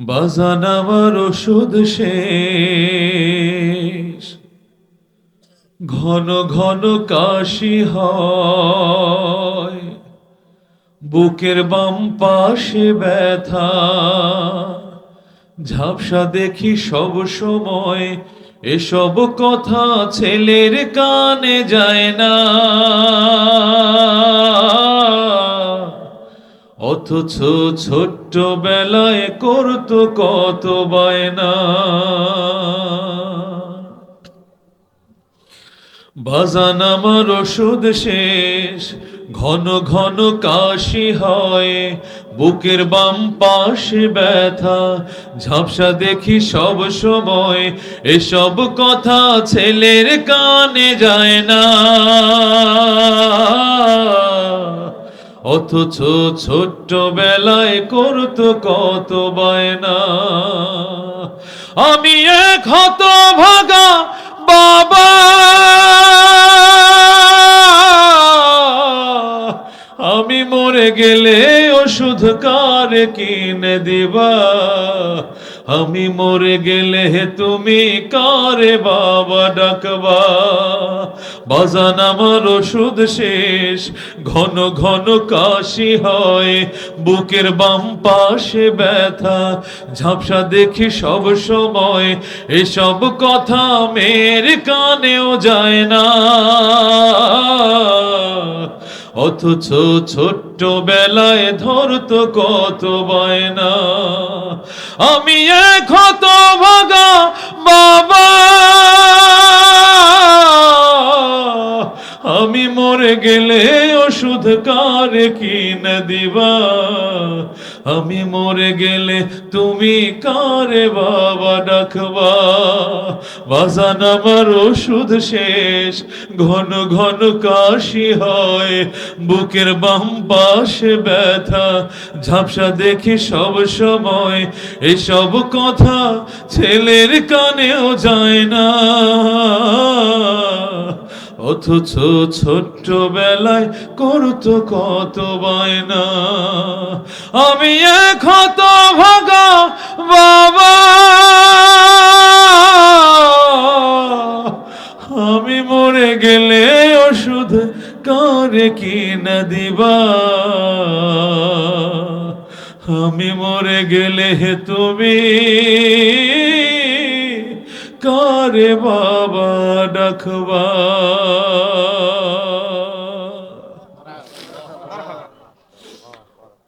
বাজান আমার ওষুধ শেষ। ঘন ঘন কাশি হয়। বুকের বাম পাশে ব্যথা। ঝাপসা দেখি সব সময় এসব কথা ছেলের কানে যায় না। অথচ ছোট্ট বেলায় করতো কত বায়না। বাজান আমার ওষুধ শেষ, ঘন ঘন কাশি হয়, বুকের বাম পাশে ব্যথা, ঝাপসা দেখি সব সময়, এসব কথা ছেলের কানে যায় না। অথচ ছোট্ট বেলায় করতো কত বায়না। আমি এক হত ভাগা কার কিনে দিবা। আমি মরে গেলে তুমি কারে বাবা ডাকবা? বাজান আমার ওষুধ শেষ, ঘন ঘন কাশি হয়। বুকের বাম পাশে ব্যথা, ঝাপসা দেখি সব সময়। এসব কথা মেয়ের কানেও যায় না। অথচ ছোট্ট বেলায় ধরত কত বায়না। আমি এক হত ভাগা বাবা। আমি মরে গেলে ওষুধ কার কিনে দিবা? আমি মরে গেলে তুমি কারে বাবা ডাকবা? বাজান আমার ওষুধ শেষ, ঘন ঘন কাশি হয়, বুকের বাম পাশে ব্যথা, ঝাপসা দেখি সব সময়, এসব কথা ছেলের কানেও যায় না। অথচ ছোট্ট বেলায় করতো কত বায়না। আমি এক হত ভাগা বাবা। আমি মরে গেলে ওষুধ কারে কিনে দিবা? আমি মরে গেলে তুমি কারে বাবা ডাকবা?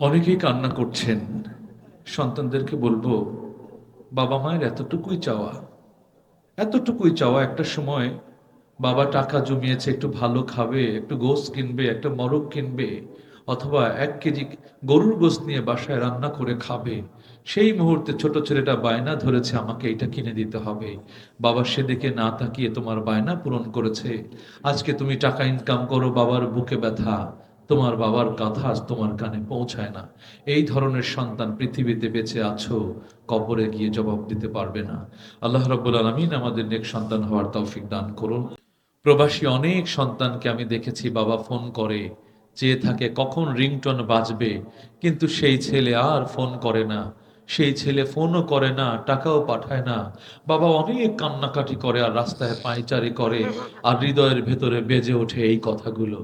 অনেকেই কান্না করছেন। সন্তানদেরকে বলব, বাবা মায়ের এতটুকুই চাওয়া এতটুকুই চাওয়া একটা সময় বাবা টাকা জমিয়েছে, একটু ভালো খাবে, একটু গোস কিনবে, একটা মরক কিনবে, অথবা এক কেজি গরুর গোস নিয়ে বাসায় রান্না করে খাবে। সেই মুহূর্তে ছোট ছেলেটা বায়না ধরেছে, আমাকে এটা কিনে দিতে হবে। বাবা সেদিকে না তাকিয়ে, তোমার বায়না পূরণ করেছে। আজকে তুমি টাকা ইনকাম করো, বাবার বুকে ব্যথা। তোমার বাবার কথা তোমার কানে পৌঁছায় না। এই ধরনের সন্তান পৃথিবীতে বেঁচে আছো, কবরে গিয়ে জবাব দিতে পারবে না। আল্লাহ রব্বুল আলমিন আমাদের নেক সন্তান হওয়ার তৌফিক দান করুন। প্রবাসী অনেক সন্তানকে আমি দেখেছি বাবা ফোন করে চেয়ে থাকে কখন রিংটন বাজবে, কিন্তু সেই ছেলে আর ফোন করে না। সেই ছেলে ফোনও করে না, টাকাও পাঠায় না। বাবা অনেক কান্নাকাটি করে আর রাস্তায় পায়চারি করে, আর হৃদয়ের ভেতরে বেজে ওঠে এই কথাগুলো।